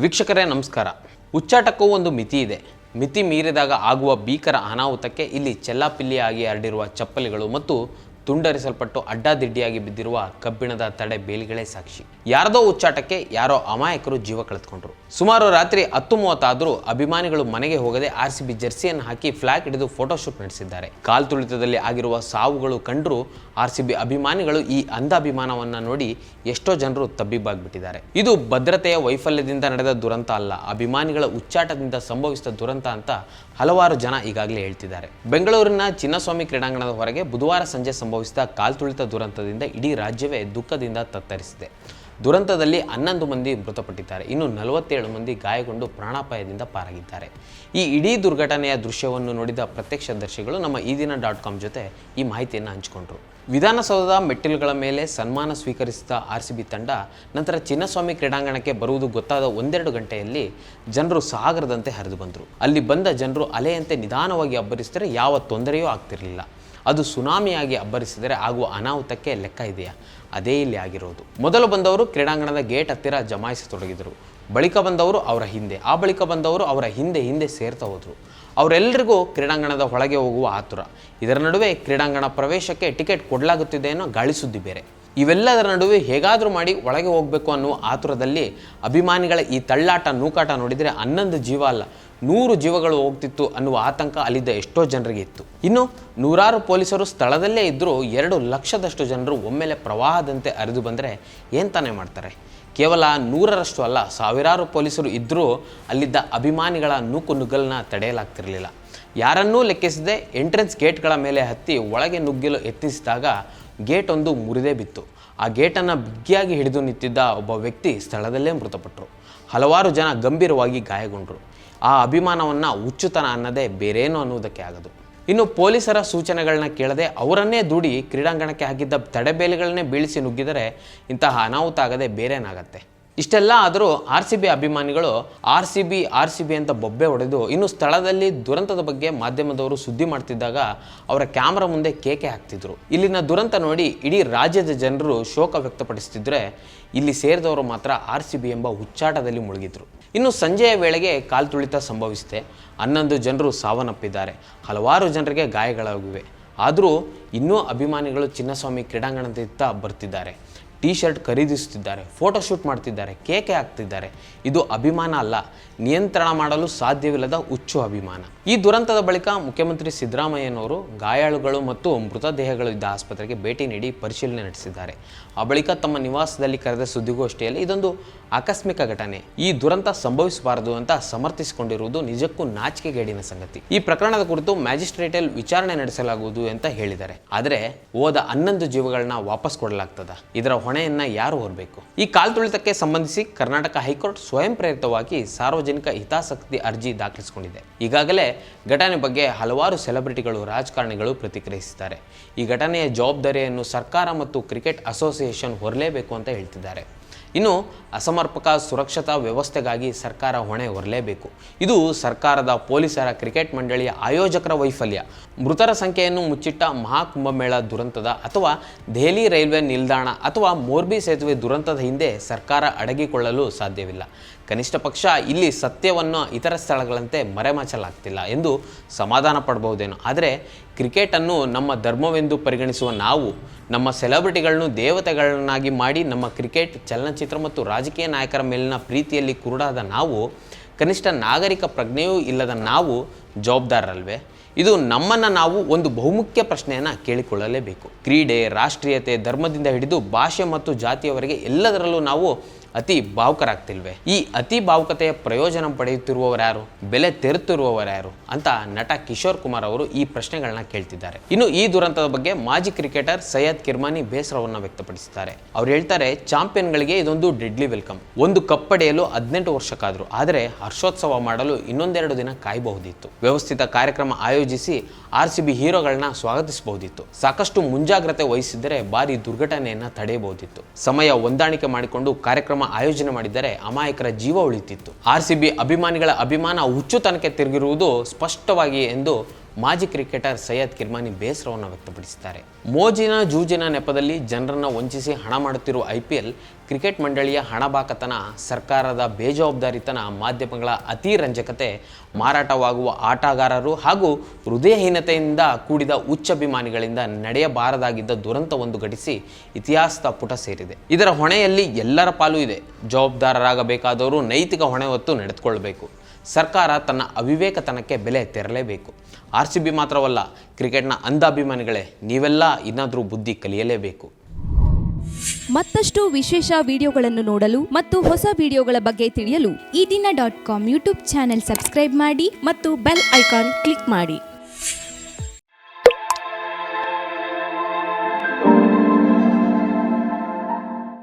ವೀಕ್ಷಕರೇ, ನಮಸ್ಕಾರ. ಉಚ್ಚಾಟಕ್ಕೂ ಒಂದು ಮಿತಿ ಇದೆ. ಮಿತಿ ಮೀರಿದಾಗ ಆಗುವ ಭೀಕರ ಅನಾಹುತಕ್ಕೆ ಇಲ್ಲಿ ಚೆಲ್ಲಾಪಿಲ್ಲಿಯಾಗಿ ಹರಡಿರುವ ಚಪ್ಪಲಿಗಳು ಮತ್ತು ತುಂಡರಿಸಲ್ಪಟ್ಟು ಅಡ್ಡಾದಿಡ್ಡಿಯಾಗಿ ಬಿದ್ದಿರುವ ಕಬ್ಬಿಣದ ತಡೆ ಬೇಲಿಗಳೇ ಸಾಕ್ಷಿ. ಯಾರದೋ ಉಚ್ಚಾಟಕ್ಕೆ ಯಾರೋ ಅಮಾಯಕರು ಜೀವ ಕಳೆದುಕೊಂಡರು. ಸುಮಾರು ರಾತ್ರಿ ಹತ್ತು ಮೂವತ್ತಾದರೂ ಅಭಿಮಾನಿಗಳು ಮನೆಗೆ ಹೋಗದೆ ಆರ್ ಸಿ ಹಾಕಿ ಫ್ಲಾಗ್ ಹಿಡಿದು ಫೋಟೋಶೂಟ್ ನಡೆಸಿದ್ದಾರೆ. ಕಾಲ್ ತುಳಿತದಲ್ಲಿ ಆಗಿರುವ ಸಾವುಗಳು ಕಂಡ್ರು ಆರ್ ಅಭಿಮಾನಿಗಳು ಈ ಅಂಧಾಭಿಮಾನವನ್ನು ನೋಡಿ ಎಷ್ಟೋ ಜನರು ತಬ್ಬಿಬ್ಬಾಗ್ಬಿಟ್ಟಿದ್ದಾರೆ. ಇದು ಭದ್ರತೆಯ ವೈಫಲ್ಯದಿಂದ ನಡೆದ ದುರಂತ ಅಲ್ಲ, ಅಭಿಮಾನಿಗಳ ಉಚ್ಚಾಟದಿಂದ ಸಂಭವಿಸಿದ ದುರಂತ ಅಂತ ಹಲವಾರು ಜನ ಈಗಾಗಲೇ ಹೇಳ್ತಿದ್ದಾರೆ. ಬೆಂಗಳೂರಿನ ಚಿನ್ನಸ್ವಾಮಿ ಕ್ರೀಡಾಂಗಣದ ಹೊರಗೆ ಬುಧವಾರ ಸಂಜೆ ಸಂಭವಿಸಿದ ಕಾಲ್ತುಳಿತ ದುರಂತದಿಂದ ಇಡೀ ರಾಜ್ಯವೇ ದುಃಖದಿಂದ ತತ್ತರಿಸಿದೆ. ದುರಂತದಲ್ಲಿ ಹನ್ನೊಂದು ಮಂದಿ ಮೃತಪಟ್ಟಿದ್ದಾರೆ. ಇನ್ನು ನಲವತ್ತೇಳು ಮಂದಿ ಗಾಯಗೊಂಡು ಪ್ರಾಣಾಪಾಯದಿಂದ ಪಾರಾಗಿದ್ದಾರೆ. ಈ ಇಡೀ ದುರ್ಘಟನೆಯ ದೃಶ್ಯವನ್ನು ನೋಡಿದ ಪ್ರತ್ಯಕ್ಷದರ್ಶಿಗಳು ನಮ್ಮ ಈ ದಿನ ಡಾಟ್ ಕಾಮ್ ಜೊತೆ ಈ ಮಾಹಿತಿಯನ್ನು ಹಂಚಿಕೊಂಡ್ರು. ವಿಧಾನಸೌಧದ ಮೆಟ್ಟಿಲುಗಳ ಮೇಲೆ ಸನ್ಮಾನ ಸ್ವೀಕರಿಸಿದ ಆರ್ ಸಿ ಬಿ ತಂಡ ನಂತರ ಚಿನ್ನಸ್ವಾಮಿ ಕ್ರೀಡಾಂಗಣಕ್ಕೆ ಬರುವುದು ಗೊತ್ತಾದ ಒಂದೆರಡು ಗಂಟೆಯಲ್ಲಿ ಜನರು ಸಾಗರದಂತೆ ಹರಿದು ಬಂದರು. ಅಲ್ಲಿ ಬಂದ ಜನರು ಅಲೆಯಂತೆ ನಿಧಾನವಾಗಿ ಅಬ್ಬರಿಸಿದರೆ ಯಾವ ತೊಂದರೆಯೂ ಆಗ್ತಿರಲಿಲ್ಲ. ಅದು ಸುನಾಮಿಯಾಗಿ ಅಬ್ಬರಿಸಿದರೆ ಆಗುವ ಅನಾಹುತಕ್ಕೆ ಲೆಕ್ಕ ಇದೆಯಾ? ಅದೇ ಇಲ್ಲಿ ಆಗಿರೋದು. ಮೊದಲು ಬಂದವರು ಕ್ರೀಡಾಂಗಣದ ಗೇಟ್ ಹತ್ತಿರ ಜಮಾಯಿಸತೊಡಗಿದರು. ಬಳಿಕ ಬಂದವರು ಅವರ ಹಿಂದೆ. ಆ ಬಳಿಕ ಬಂದವರು ಅವರ ಹಿಂದೆ ಹಿಂದೆ ಸೇರ್ತಾ ಹೋದರು. ಅವರೆಲ್ಲರಿಗೂ ಕ್ರೀಡಾಂಗಣದ ಒಳಗೆ ಹೋಗುವ ಆತುರ. ಇದರ ನಡುವೆ ಕ್ರೀಡಾಂಗಣ ಪ್ರವೇಶಕ್ಕೆ ಟಿಕೆಟ್ ಕೊಡಲಾಗುತ್ತಿದೆ ಅನ್ನೋ ಗಾಳಿ ಸುದ್ದಿ ಬೇರೆ. ಇವೆಲ್ಲದರ ನಡುವೆ ಹೇಗಾದರೂ ಮಾಡಿ ಒಳಗೆ ಹೋಗಬೇಕು ಅನ್ನುವ ಆತುರದಲ್ಲಿ ಅಭಿಮಾನಿಗಳ ಈ ತಳ್ಳಾಟ ನೂಕಾಟ ನೋಡಿದರೆ ಹನ್ನೊಂದು ಜೀವ ಅಲ್ಲ. ನೂರು ಜೀವಗಳು ಹೋಗ್ತಿತ್ತು ಅನ್ನುವ ಆತಂಕ ಅಲ್ಲಿದ್ದ ಎಷ್ಟೋ ಜನರಿಗೆ ಇತ್ತು. ಇನ್ನು ನೂರಾರು ಪೊಲೀಸರು ಸ್ಥಳದಲ್ಲೇ ಇದ್ದರೂ ಎರಡು ಲಕ್ಷದಷ್ಟು ಜನರು ಒಮ್ಮೆಲೆ ಪ್ರವಾಹದಂತೆ ಹರಿದು ಬಂದರೆ ಏನು ಮಾಡ್ತಾರೆ? ಕೇವಲ ನೂರರಷ್ಟು ಅಲ್ಲ, ಸಾವಿರಾರು ಪೊಲೀಸರು ಇದ್ದರೂ ಅಲ್ಲಿದ್ದ ಅಭಿಮಾನಿಗಳ ನೂಕು ನುಗ್ಗಲನ್ನ ತಡೆಯಲಾಗ್ತಿರಲಿಲ್ಲ. ಯಾರನ್ನೂ ಲೆಕ್ಕಿಸದೆ ಎಂಟ್ರೆನ್ಸ್ ಗೇಟ್ಗಳ ಮೇಲೆ ಹತ್ತಿ ಒಳಗೆ ನುಗ್ಗಲು ಯತ್ನಿಸಿದಾಗ ಗೇಟ್ ಒಂದು ಮುರಿದೇ ಬಿತ್ತು. ಆ ಗೇಟನ್ನು ಬಿಗಿಯಾಗಿ ಹಿಡಿದು ನಿಂತಿದ್ದ ಒಬ್ಬ ವ್ಯಕ್ತಿ ಸ್ಥಳದಲ್ಲೇ ಮೃತಪಟ್ಟರು. ಹಲವಾರು ಜನ ಗಂಭೀರವಾಗಿ ಗಾಯಗೊಂಡರು. ಆ ಅಭಿಮಾನವನ್ನು ಹುಚ್ಚುತನ ಅನ್ನೋದೇ ಬೇರೇನೋ ಅನ್ನುವುದಕ್ಕೆ ಆಗದು. ಇನ್ನು ಪೊಲೀಸರ ಸೂಚನೆಗಳನ್ನ ಕೇಳದೆ ಅವರನ್ನೇ ದೂಡಿ ಕ್ರೀಡಾಂಗಣಕ್ಕೆ ಹಾಕಿದ್ದ ತಡೆಬೇಲಿಗಳನ್ನೇ ಬೀಳಿಸಿ ನುಗ್ಗಿದರೆ ಇಂತಹ ಅನಾಹುತ ಆಗದೆ ಬೇರೇನಾಗತ್ತೆ. ಇಷ್ಟೆಲ್ಲ ಆದರೂ ಆರ್ ಸಿ ಬಿ ಅಭಿಮಾನಿಗಳು R C B, R C B ಅಂತ ಬೊಬ್ಬೆ ಹೊಡೆದು ಇನ್ನು ಸ್ಥಳದಲ್ಲಿ ದುರಂತದ ಬಗ್ಗೆ ಮಾಧ್ಯಮದವರು ಸುದ್ದಿ ಮಾಡ್ತಿದ್ದಾಗ ಅವರ ಕ್ಯಾಮ್ರಾ ಮುಂದೆ ಕೇಕೆ ಹಾಕ್ತಿದ್ರು. ಇಲ್ಲಿನ ದುರಂತ ನೋಡಿ ಇಡೀ ರಾಜ್ಯದ ಜನರು ಶೋಕ ವ್ಯಕ್ತಪಡಿಸ್ತಿದ್ರೆ ಇಲ್ಲಿ ಸೇರಿದವರು ಮಾತ್ರ ಆರ್ ಸಿ ಬಿ ಎಂಬ ಹುಚ್ಚಾಟದಲ್ಲಿ ಮುಳುಗಿದ್ರು. ಇನ್ನು ಸಂಜೆಯ ವೇಳೆಗೆ ಕಾಲ್ತುಳಿತ ಸಂಭವಿಸಿದೆ. ಹನ್ನೊಂದು ಜನರು ಸಾವನ್ನಪ್ಪಿದ್ದಾರೆ. ಹಲವಾರು ಜನರಿಗೆ ಗಾಯಗಳಾಗಿವೆ. ಆದರೂ ಇನ್ನೂ ಅಭಿಮಾನಿಗಳು ಚಿನ್ನಸ್ವಾಮಿ ಕ್ರೀಡಾಂಗಣದಿಂದ ಬರ್ತಿದ್ದಾರೆ. ಟೀ ಶರ್ಟ್ ಖರೀದಿಸುತ್ತಿದ್ದಾರೆ ಫೋಟೋಶೂಟ್ ಮಾಡ್ತಿದ್ದಾರೆ, ಕೇಕೆ ಹಾಕ್ತಿದ್ದಾರೆ. ಇದು ಅಭಿಮಾನ ಅಲ್ಲ, ನಿಯಂತ್ರಣ ಮಾಡಲು ಸಾಧ್ಯವಿಲ್ಲದ ಹುಚ್ಚು ಅಭಿಮಾನ. ಈ ದುರಂತದ ಬಳಿಕ ಮುಖ್ಯಮಂತ್ರಿ ಸಿದ್ದರಾಮಯ್ಯನವರು ಗಾಯಾಳುಗಳು ಮತ್ತು ಮೃತದೇಹಗಳು ಇದ್ದ ಆಸ್ಪತ್ರೆಗೆ ಭೇಟಿ ನೀಡಿ ಪರಿಶೀಲನೆ ನಡೆಸಿದ್ದಾರೆ. ಆ ಬಳಿಕ ತಮ್ಮ ನಿವಾಸದಲ್ಲಿ ಕರೆದ ಸುದ್ದಿಗೋಷ್ಠಿಯಲ್ಲಿ ಇದೊಂದು ಆಕಸ್ಮಿಕ ಘಟನೆ. ಈ ದುರಂತ ಸಂಭವಿಸಬಾರದು ಅಂತ ಸಮರ್ಥಿಸಿಕೊಂಡಿರುವುದು ನಿಜಕ್ಕೂ ನಾಚಿಕೆಗೇಡಿನ ಸಂಗತಿ. ಈ ಪ್ರಕರಣದ ಕುರಿತು ಮ್ಯಾಜಿಸ್ಟ್ರೇಟಲ್ ವಿಚಾರಣೆ ನಡೆಸಲಾಗುವುದು ಅಂತ ಹೇಳಿದ್ದಾರೆ. ಆದರೆ ಹೋದ ಹನ್ನೊಂದು ಜೀವಗಳನ್ನ ವಾಪಸ್ ಕೊಡಲಾಗ್ತದ. ಇದರ ಹೊಣೆಯನ್ನ ಯಾರು ಹೊರಬೇಕು? ಈ ಕಾಲ್ ತುಳಿತಕ್ಕೆ ಸಂಬಂಧಿಸಿ ಕರ್ನಾಟಕ ಹೈಕೋರ್ಟ್ ಸ್ವಯಂ ಪ್ರೇರಿತವಾಗಿ ಸಾರ್ವಜನಿಕ ಹಿತಾಸಕ್ತಿ ಅರ್ಜಿ ದಾಖಲಿಸಿಕೊಂಡಿದೆ. ಈಗಾಗಲೇ ಘಟನೆ ಬಗ್ಗೆ ಹಲವಾರು ಸೆಲೆಬ್ರಿಟಿಗಳು ರಾಜಕಾರಣಿಗಳು ಪ್ರತಿಕ್ರಿಯಿಸಿದ್ದಾರೆ. ಈ ಘಟನೆಯ ಜವಾಬ್ದಾರಿಯನ್ನು ಸರ್ಕಾರ ಮತ್ತು ಕ್ರಿಕೆಟ್ ಅಸೋಸಿಯೇಷನ್ ಹೊರಲೇಬೇಕು ಅಂತ ಹೇಳ್ತಿದ್ದಾರೆ. ಇನ್ನು ಅಸಮರ್ಪಕ ಸುರಕ್ಷತಾ ವ್ಯವಸ್ಥೆಗಾಗಿ ಸರ್ಕಾರ ಹೊಣೆ ಹೊರಲೇಬೇಕು. ಇದು ಸರ್ಕಾರದ ಪೊಲೀಸರ ಕ್ರಿಕೆಟ್ ಮಂಡಳಿಯ ಆಯೋಜಕರ ವೈಫಲ್ಯ. ಮೃತರ ಸಂಖ್ಯೆಯನ್ನು ಮುಚ್ಚಿಟ್ಟ ಮಹಾಕುಂಭಮೇಳ ದುರಂತದ ಅಥವಾ ದೆಹಲಿ ರೈಲ್ವೆ ನಿಲ್ದಾಣ ಅಥವಾ ಮೋರ್ಬಿ ಸೇತುವೆ ದುರಂತದ ಹಿಂದೆ ಸರ್ಕಾರ ಅಡಗಿಕೊಳ್ಳಲು ಸಾಧ್ಯವಿಲ್ಲ. ಕನಿಷ್ಠ ಪಕ್ಷ ಇಲ್ಲಿ ಸತ್ಯವನ್ನು ಇತರ ಸ್ಥಳಗಳಂತೆ ಮರೆಮಾಚಲಾಗ್ತಿಲ್ಲ ಎಂದು ಸಮಾಧಾನ ಪಡಬಹುದೇನೋ. ಆದರೆ ಕ್ರಿಕೆಟನ್ನು ನಮ್ಮ ಧರ್ಮವೆಂದು ಪರಿಗಣಿಸುವ ನಾವು, ನಮ್ಮ ಸೆಲೆಬ್ರಿಟಿಗಳನ್ನು ದೇವತೆಗಳನ್ನಾಗಿ ಮಾಡಿ ನಮ್ಮ ಕ್ರಿಕೆಟ್ ಚಲನಚಿತ್ರ ಮತ್ತು ರಾಜಕೀಯ ನಾಯಕರ ಮೇಲಿನ ಪ್ರೀತಿಯಲ್ಲಿ ಕುರುಡಾದ ನಾವು, ಕನಿಷ್ಠ ನಾಗರಿಕ ಪ್ರಜ್ಞೆಯೂ ಇಲ್ಲದ ನಾವು ಜವಾಬ್ದಾರರಲ್ವೇ? ಇದು ನಮ್ಮನ್ನು ನಾವು ಒಂದು ಬಹುಮುಖ್ಯ ಪ್ರಶ್ನೆಯನ್ನು ಕೇಳಿಕೊಳ್ಳಲೇಬೇಕು. ಕ್ರೀಡೆ, ರಾಷ್ಟ್ರೀಯತೆ, ಧರ್ಮದಿಂದ ಹಿಡಿದು ಭಾಷೆ ಮತ್ತು ಜಾತಿಯವರೆಗೆ ಎಲ್ಲದರಲ್ಲೂ ನಾವು ಅತಿ ಭಾವುಕರಾಗ್ತಿಲ್ವೆ? ಈ ಅತಿ ಭಾವುಕತೆಯ ಪ್ರಯೋಜನ ಪಡೆಯುತ್ತಿರುವವರ್ಯಾರು ಬೆಲೆ ತೆರುತ್ತಿರುವವರ್ಯಾರು ಅಂತ ನಟ ಕಿಶೋರ್ ಕುಮಾರ್ ಅವರು ಈ ಪ್ರಶ್ನೆಗಳನ್ನ ಕೇಳ್ತಿದ್ದಾರೆ. ಇನ್ನು ಈ ದುರಂತದ ಬಗ್ಗೆ ಮಾಜಿ ಕ್ರಿಕೆಟರ್ ಸೈಯದ್ ಕಿರ್ಮಾನಿ ಬೇಸರವನ್ನು ವ್ಯಕ್ತಪಡಿಸುತ್ತಾರೆ ಅವ್ರು ಹೇಳ್ತಾರೆ, ಚಾಂಪಿಯನ್ಗಳಿಗೆ ಇದೊಂದು ಡೆಡ್ಲಿ ವೆಲ್ಕಮ್. ಒಂದು ಕಪ್ ಪಡೆಯಲು ಹದಿನೆಂಟು ವರ್ಷಕ್ಕಾದ್ರು. ಆದರೆ ಹರ್ಷೋತ್ಸವ ಮಾಡಲು ಇನ್ನೊಂದೆರಡು ದಿನ ಕಾಯಬಹುದಿತ್ತು. ವ್ಯವಸ್ಥಿತ ಕಾರ್ಯಕ್ರಮ ಆಯೋಜಿಸಿ ಆರ್ ಸಿ ಬಿ ಹೀರೋಗಳನ್ನ ಸ್ವಾಗತಿಸಬಹುದಿತ್ತು. ಸಾಕಷ್ಟು ಮುಂಜಾಗ್ರತೆ ವಹಿಸಿದ್ದರೆ ಭಾರಿ ದುರ್ಘಟನೆಯನ್ನು ತಡೆಯಬಹುದಿತ್ತು. ಸಮಯ ಹೊಂದಾಣಿಕೆ ಮಾಡಿಕೊಂಡು ಕಾರ್ಯಕ್ರಮ ಆಯೋಜನೆ ಮಾಡಿದರೆ ಅಮಾಯಕರ ಜೀವ ಉಳಿತಿತ್ತು. ಆರ್ ಸಿ ಬಿ ಅಭಿಮಾನಿಗಳ ಅಭಿಮಾನ ಹುಚ್ಚುತನಕ್ಕೆ ತಿರುಗಿರುವುದು ಸ್ಪಷ್ಟವಾಗಿ ಎಂದು ಮಾಜಿ ಕ್ರಿಕೆಟರ್ ಸೈಯದ್ ಕಿರ್ಮಾನಿ ಬೇಸರವನ್ನು ವ್ಯಕ್ತಪಡಿಸಿದ್ದಾರೆ. ಮೋಜಿನ ಜೂಜಿನ ನೆಪದಲ್ಲಿ ಜನರನ್ನು ವಂಚಿಸಿ ಹಣ ಮಾಡುತ್ತಿರುವ ಐ ಪಿ ಎಲ್ ಕ್ರಿಕೆಟ್ ಮಂಡಳಿಯ ಹಣಬಾಕತನ, ಸರ್ಕಾರದ ಬೇಜವಾಬ್ದಾರಿತನ, ಮಾಧ್ಯಮಗಳ ಅತಿ ರಂಜಕತೆ, ಮಾರಾಟವಾಗುವ ಆಟಗಾರರು ಹಾಗೂ ಹೃದಯಹೀನತೆಯಿಂದ ಕೂಡಿದ ಉಚ್ಚಭಿಮಾನಿಗಳಿಂದ ನಡೆಯಬಾರದಾಗಿದ್ದ ದುರಂತವೊಂದು ಘಟಿಸಿ ಇತಿಹಾಸದ ಪುಟ ಸೇರಿದೆ. ಇದರ ಹೊಣೆಯಲ್ಲಿ ಎಲ್ಲರ ಪಾಲು ಇದೆ. ಜವಾಬ್ದಾರರಾಗಬೇಕಾದವರು ನೈತಿಕ ಹೊಣೆ ಹೊತ್ತು ನಡೆದುಕೊಳ್ಳಬೇಕು ಸರ್ಕಾರ ತನ್ನ ಅವಿವೇಕತನಕ್ಕೆ ಬೆಲೆ ತೆರಲೇಬೇಕು. ಆರ್ ಸಿ ಬಿ ಮಾತ್ರವಲ್ಲ, ಕ್ರಿಕೆಟ್ನ ಅಂಧಾಭಿಮಾನಿಗಳೇ, ನೀವೆಲ್ಲ ಇನ್ನಾದರೂ ಬುದ್ಧಿ ಕಲಿಯಲೇಬೇಕು. ಮತ್ತಷ್ಟು ವಿಶೇಷ ವಿಡಿಯೋಗಳನ್ನು ನೋಡಲು ಮತ್ತು ಹೊಸ ವಿಡಿಯೋಗಳ ಬಗ್ಗೆ ತಿಳಿಯಲು Ee Dina dot com YouTube channel subscribe ಮಾಡಿ ಮತ್ತು ಬೆಲ್ ಐಕಾನ್ ಕ್ಲಿಕ್ ಮಾಡಿ.